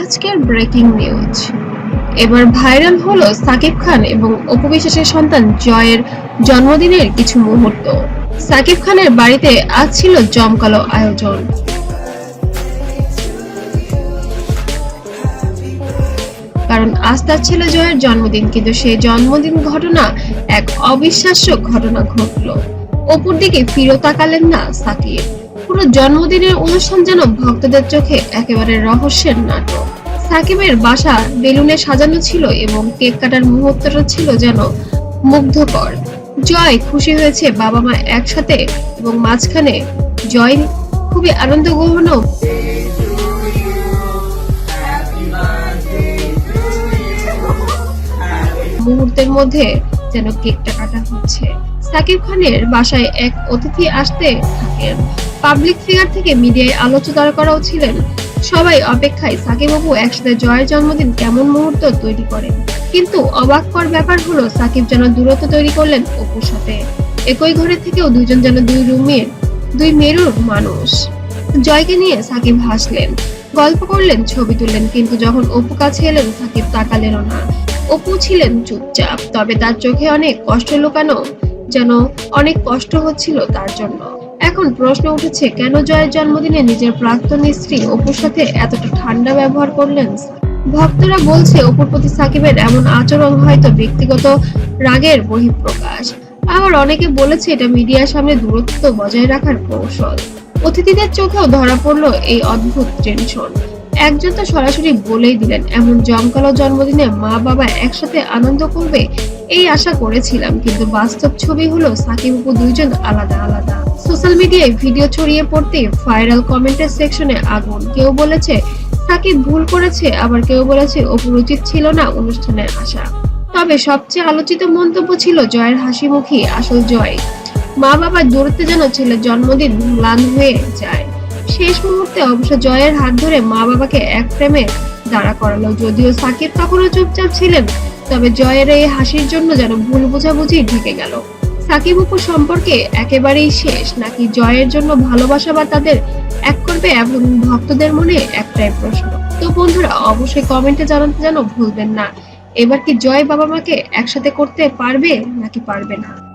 আজকের breaking news এবার viral হলো সাকিব খান এবং অপু সন্তান জয়ের জন্মদিনের কিছু মুহূর্ত। সাকিব খানের বাড়িতে আজ ছিল জমকালো আয়োজন। কারণ আজ তার ছেলে জয়ের জন্মদিন, কিন্তু সেই জন্মদিন ঘটনা এক অবিশ্বাস্য ঘটনা ঘটলো। অপুর দিকে ফিরো তাকালেন না সাকিব। পুরো জন্মদিনের অনুষ্ঠান যেন ভক্তদের চোখে একেবারে রহস্যের নাটক। সাকিবের বাসা বেলুনে সাজানো ছিল এবং কেক কাটার মুহূর্তটা ছিল যেন মুগ্ধকর। জয় খুশি হয়েছে বাবা মা একসাথে এবং মাঝখানে জয় খুবই আনন্দ গহন মুহূর্তের মধ্যে যেন কেকটা কাটা হচ্ছে। সাকিব খানের বাসায় এক অতিথি আসতে থাকেন। পাবলিক ফিগার থেকে মিডিয়ায় আলোচনা করাও ছিলেন। সবাই অপেক্ষায় সাকিব বাবু একসাথে জয়ের জন্মদিন কেমন মুহূর্ত তৈরি করেন। কিন্তু অবাককর ব্যাপার হলো, সাকিব যেন দূরত্ব তৈরি করলেন অপুর সাথে। একই ঘরে থেকেও দুজন যেন দুই রুমের, দুই মেরুর মানুষ। জয়কে নিয়ে সাকিব হাসলেন। গল্প করলেন, ছবি তুললেন, কিন্তু যখন অপু কাছে এলেন, সাকিব তাকালেনও না। অপু ছিলেন চুপচাপ, তবে তার চোখে অনেক কষ্ট লুকানো যেন অনেক কষ্ট হচ্ছিল তার জন্য। এখন প্রশ্ন উঠেছে, কেন জয়ের জন্মদিনে নিজের প্রাক্তন স্ত্রী অপুর সাথে এতটা ঠান্ডা ব্যবহার করলেন? ভক্তরা বলছে, অপুর প্রতি সাকিবের এমন আচরণ হয়তো ব্যক্তিগত রাগের বহিঃপ্রকাশ। আবার অনেকে বলেছে, এটা মিডিয়ার সামনে দূরত্ব বজায় রাখার কৌশল। অতিথিদের চোখেও ধরা পড়ল এই অদ্ভুত টেনশন। একজন তো সরাসরি বলেই দিলেন, এমন জমকালো জন্মদিনে মা বাবা একসাথে আনন্দ করবে, এই আশা করেছিলাম, কিন্তু বাস্তব ছবি হলো সাকিব উপু দুইজন আলাদা আলাদা। সোশ্যাল মিডিয়ায় ভিডিও ছড়িয়ে পড়তে ভাইরাল কমেন্টের সেকশনে আগুন। কেউ বলেছে, সাকিব ভুল করেছে, আবার কেউ বলেছে অপুর উচিত ছিল না অনুষ্ঠানে আসা তবে সবচেয়ে আলোচিত মন্তব্য ছিল জয়ের হাসিমুখী আসল জয়। মা বাবার দূরত্বে যেন ছেলের জন্মদিন ম্লান হয়ে যায়। শেষ মুহূর্তে অবশ্য জয়ের হাত ধরে মা বাবাকে এক প্রেমে দাঁড়া করালো। যদিও সাকিব তখনও চুপচাপ ছিলেন, তবে জয়ের এই হাসির জন্য যেন ভুল বোঝাবুঝি ঢেকে গেল। সাকিব উপর সম্পর্কে একেবারেই শেষ, নাকি জয়ের জন্য ভালোবাসা বা তাদের এক করবে এবং ভক্তদের মনে একটাই প্রশ্ন। তো বন্ধুরা, অবশ্যই কমেন্টে জানাতে যেন ভুলবেন না। এবার কি জয় বাবা মাকে একসাথে করতে পারবে, নাকি পারবে না?